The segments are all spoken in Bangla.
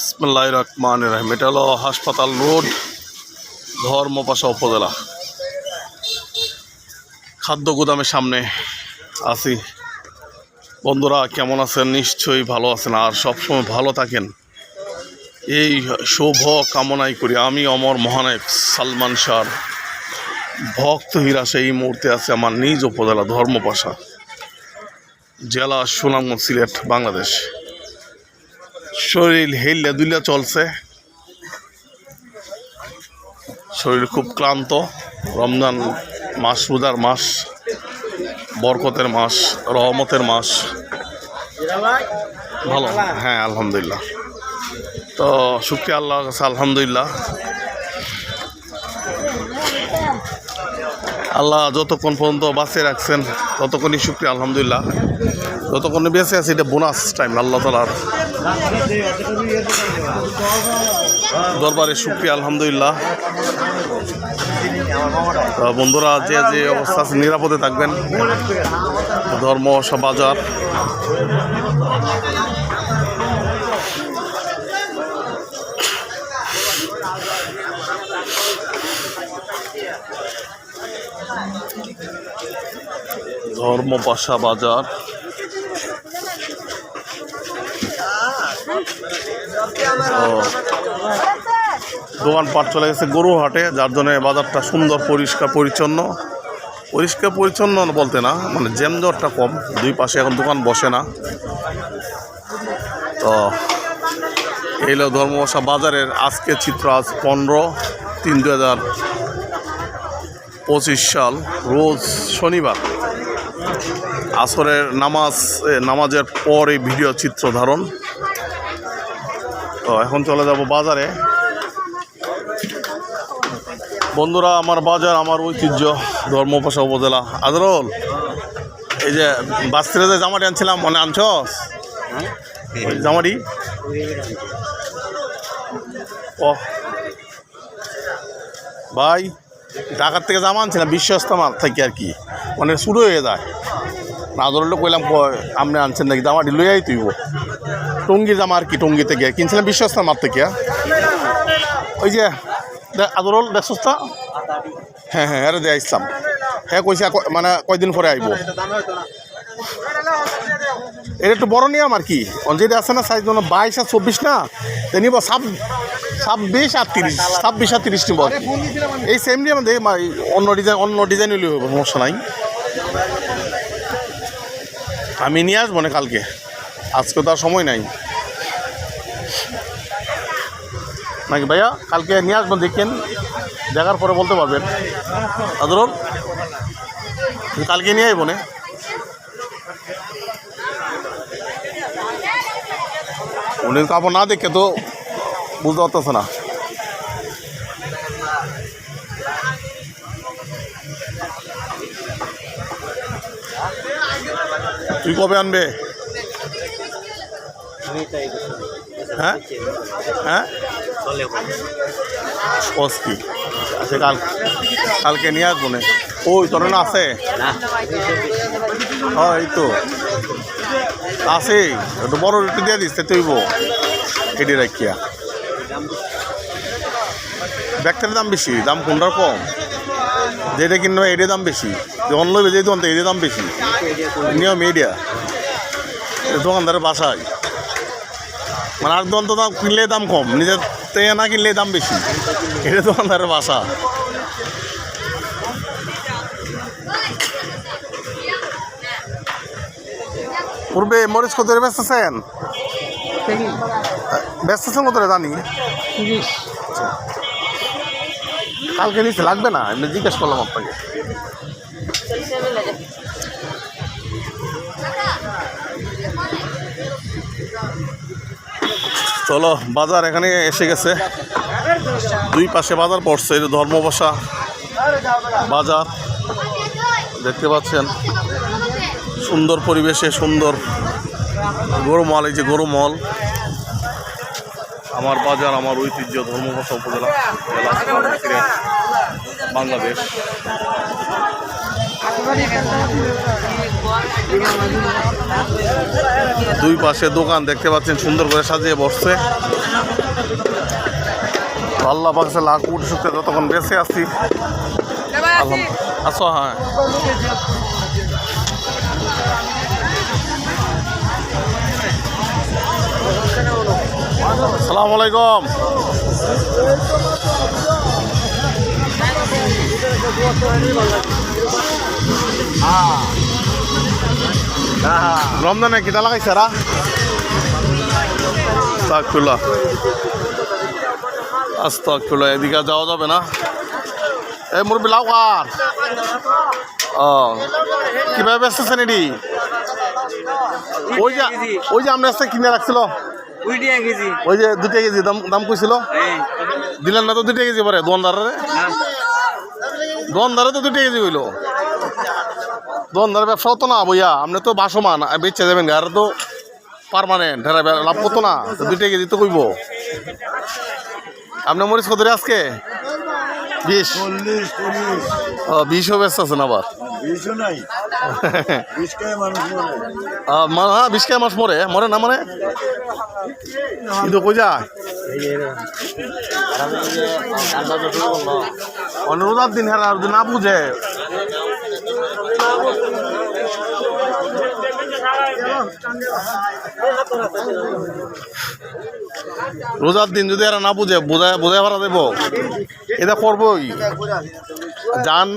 ইসমাল্লাহ রহমান রহিম এটা হলো হাসপাতাল রোড, ধর্মপাশা উপজেলা। খাদ্য গুদামের সামনে আছি। বন্ধুরা, কেমন আছেন? নিশ্চয়ই ভালো আছেন। আর সবসময় ভালো থাকেন। এই শুভ কামনাই করি। আমি অমর মহানায়ক সালমান শাহর ভক্ত হিরাসে এই মুহূর্তে আছে আমার নিজ উপজেলা ধর্মপাশা, জেলা সুনামগঞ্জ সিলেট, বাংলাদেশ। শরীর হেললে দুলিয়া চলছে। শরীর খুব ক্লান্ত। রমজান মাস, রোজার মাস, বরকতের মাস, রহমতের মাস। ভালো হ্যাঁ আলহামদুলিল্লাহ। তো শুক্রিয়া আল্লাহ কাছে, আলহামদুলিল্লাহ। আল্লাহ যতক্ষণ পর্যন্ত বাঁচিয়ে রাখছেন, ততক্ষণই শুক্রিয়া, আলহামদুলিল্লাহ। যতক্ষণ বেঁচে আছে, এটা বোনাস টাইম আল্লাহ তালার দরবারে শুক্রিয়া, আলহামদুলিল্লাহ। বন্ধুরা, যে যে অবস্থা আছে, নিরাপদে থাকবেন। ধর্ম বাজার। ধর্মপাশা বাজার। দোকানপাট চলে গেছে গরু হাটে যার জন্য বাজারটা সুন্দর, পরিষ্কার, পরিচ্ছন্ন। পরিষ্কার, পরিচ্ছন্ন বলতে না মানে জ্যামজটটা কম, দুই পাশে এখন দোকান বসে না। তো, এই হলো ধর্মবসা বাজারের আজকে চিত্র, আজ পনেরো তিন দু হাজার পঁচিশ সাল, রোজ শনিবার। আসরের নামাজ নামাজের পর এই ভিডিও চিত্র ধারণ। তো এখন চলে যাব বাজারে। বন্ধুরা, আমার বাজার, আমার ঐতিহ্য ধর্মপাশা উপজেলা। আদরল এই যে বাস্তিরে যে জামাটি আনছিলাম, মনে আনছস ওই জামাটি? ও। ভাই, ঢাকার থেকে জামা আনছিলাম, বিশ্বস্ত মাল থেকে আর কি। মানে শুরু হয়ে যায়। না ধরলে কইলাম আপনি আনছেন নাকি? জামাটি লইয়াই তুইব। টঙ্গি জামা আর কি টঙ্গি থেকে কিনছিলাম, বিশ্বস্ত মার থেকে ওই যে আদরল দেখছস তো হ্যাঁ হ্যাঁ আরে দিয়ে আসলাম হ্যাঁ কইছে মানে কয়দিন পরে আইব? এটা একটু বড় নিয়ম আর কি। যেটা আছে না, সাইজ মানে বাইশ আর চব্বিশ না নিব সাব ছাব্বিশ আর তিরিশ, ছাব্বিশ আর তিরিশ নিব। এই সেম নিয়ম দেখে অন্য ডিজাইন অন্য ডিজাইন হলে সমস্যা নাই। আমি নিয়ে আসব না কালকে? আজকে তো আর সময় নাই। নাকি ভাইয়া, কালকে নিয়ে আসবেন দেখেন। দেখার পরে বলতে পারবেন। আদরুল কালকে নিয়ে আইব না? উনি কাপড় না দেখে তো বুঝতে পারতেছে না। তুই কবে আনবে? হ্যাঁ? হ্যাঁ? অস্তি আচ্ছা কাল কালকে নিয়ে আসব না। ওই তোর না আছে? হ্যাঁ এই তো। আছে। একটু বড় একটু দিয়ে দিস তুইব এটি রাখিয়া। ব্যাগটার দাম বেশি দাম কোনটার কম? যেটা কিনবে এটার দাম বেশি। যে অন্য যে দোকান এটার দাম বেশি। নিয়ম এডিয়া দোকানদারের বাসায়। মানে আর দোকান তো দাম কিনলে দাম কম নিজের থেকে না কিনলে দাম বেশি। এটা দোকানদারের বাসা। পূর্বে মরিচ কত ব্যস্ত আছেন ব্যস্ত আছেন কত জানি? কালকে নিচে লাগবে না এমনি জিজ্ঞেস করলাম আপনাকে। চলো, বাজার এখানে এসে গেছে। দুই পাশে বাজার পড়ছে এটা ধর্মবসা বাজার, দেখতে পাচ্ছেন। সুন্দর পরিবেশে সুন্দর গরু মল এই যে গরু মল আমার বাজার আমার ঐতিহ্য ধর্মবসা উপজেলা জেলা বাংলাদেশ। দুই পাশে দোকান দেখতে পাচ্ছেন সুন্দর করে সাজিয়ে বসছে। আল্লাহ পাকছে লাখ শুক্রে যতক্ষণ বেঁচে আছি। আছো হ্যাঁ। সালাম আলাইকুম। রমজানে কিটা লাগাইছে রা? আস্তাগফিরুল্লাহ। আস্তাগফিরুল্লাহ, এদিকে যাওয়া যাবে না। এই মুরব্বী, লাউ কার? ও, কীভাবে বেচতেছেন এটি? ওই যে ওই যে আমরা কিনে রাখছিল। ওই যে দুটা কেজি দাম দাম কইছিল? দিলেন না তো দুটা কেজি পরে দোকানদারে না। দোকানদারে তো দুটা কেজি হইল ব্যবসাও তো না বইয়া আপনি তো বাসমান বেচে যাবেন গাড়ি তো পারমানেন্ট হেরা লাভ করতো না তো দুইটা কেজি তো কইব। আপনি মরিচ কত রে আজকে? বিশ। ও বিশও ব্যস্ত আছেন আবার। মরে। হ্যাঁ বিশ মাস মরে। মরে না মানে? কই যায়? অনুরোধার দিন আর যদি না বুঝে। রোজার দিন যদি এরা না বুঝে, বোঝায় বোঝায় ভাড়া দেবো। এটা করবোই। যান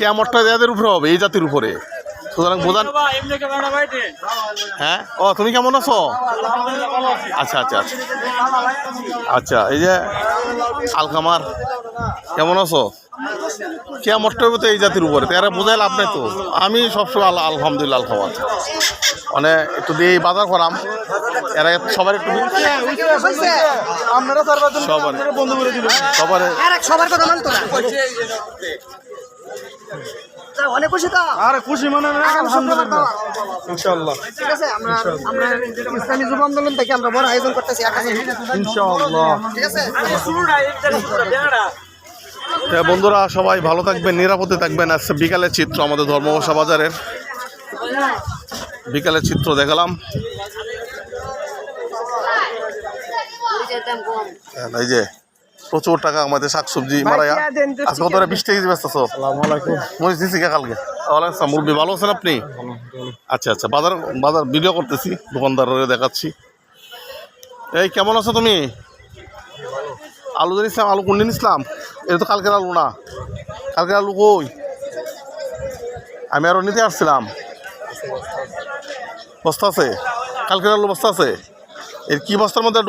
কেমনটা এদের উপরে হবে এই জাতির উপরে। সুতরাং বোঝান হ্যাঁ? ও তুমি কেমন আছো? আচ্ছা আচ্ছা আচ্ছা। আচ্ছা এই যে আলকামার কেমন আছো? কেমনটা হবে তো এই জাতির উপরে তো এরা বোঝায় লাভ নাই তো। আমি সবসময় আল্লাহ আলহামদুলিল্লাহ আলকামার মানে একটু দিয়ে বাজার করাম। এরা সবার একটু সবার। বন্ধ করে দিবেন। সবার। সবার কথা মানতো না। অনেক খুশি তো? আরে খুশি মানে না আগামী শুক্রবার তো। ইনশাআল্লাহ। ঠিক আছে আমরা আমরা ইসলামী যুব আন্দোলন থেকে আমরা বড় আয়োজন করতেছি ইনশাআল্লাহ। ঠিক আছে? বন্ধুরা সবাই ভালো থাকবেন নিরাপদে থাকবেন। আজকে বিকালের চিত্র আমাদের ধর্মবসা বাজারের। বিকালের চিত্র দেখালাম। এই যে প্রচুর টাকা আমাদের শাকসবজি মারাইয়া। আজকে কত বিশ টাকা ব্যস্ত মরিচ দিছি কালকে? ওয়ালাইকুম মুরব্বী ভালো আছেন আপনি? আচ্ছা আচ্ছা বাজার বাজার ভিডিও করতেছি দোকানদারের দেখাচ্ছি। এই কেমন আছো তুমি? আলু দিন ইসলাম আলু কোনদিন ইসলাম? এটা তো কালকের আলু না। কালকের আলু কই? আমি আরও নিতে আসছিলাম। বস্তা আছে? কালকের আলু বস্তা আছে? এর কি বস্তার মধ্যে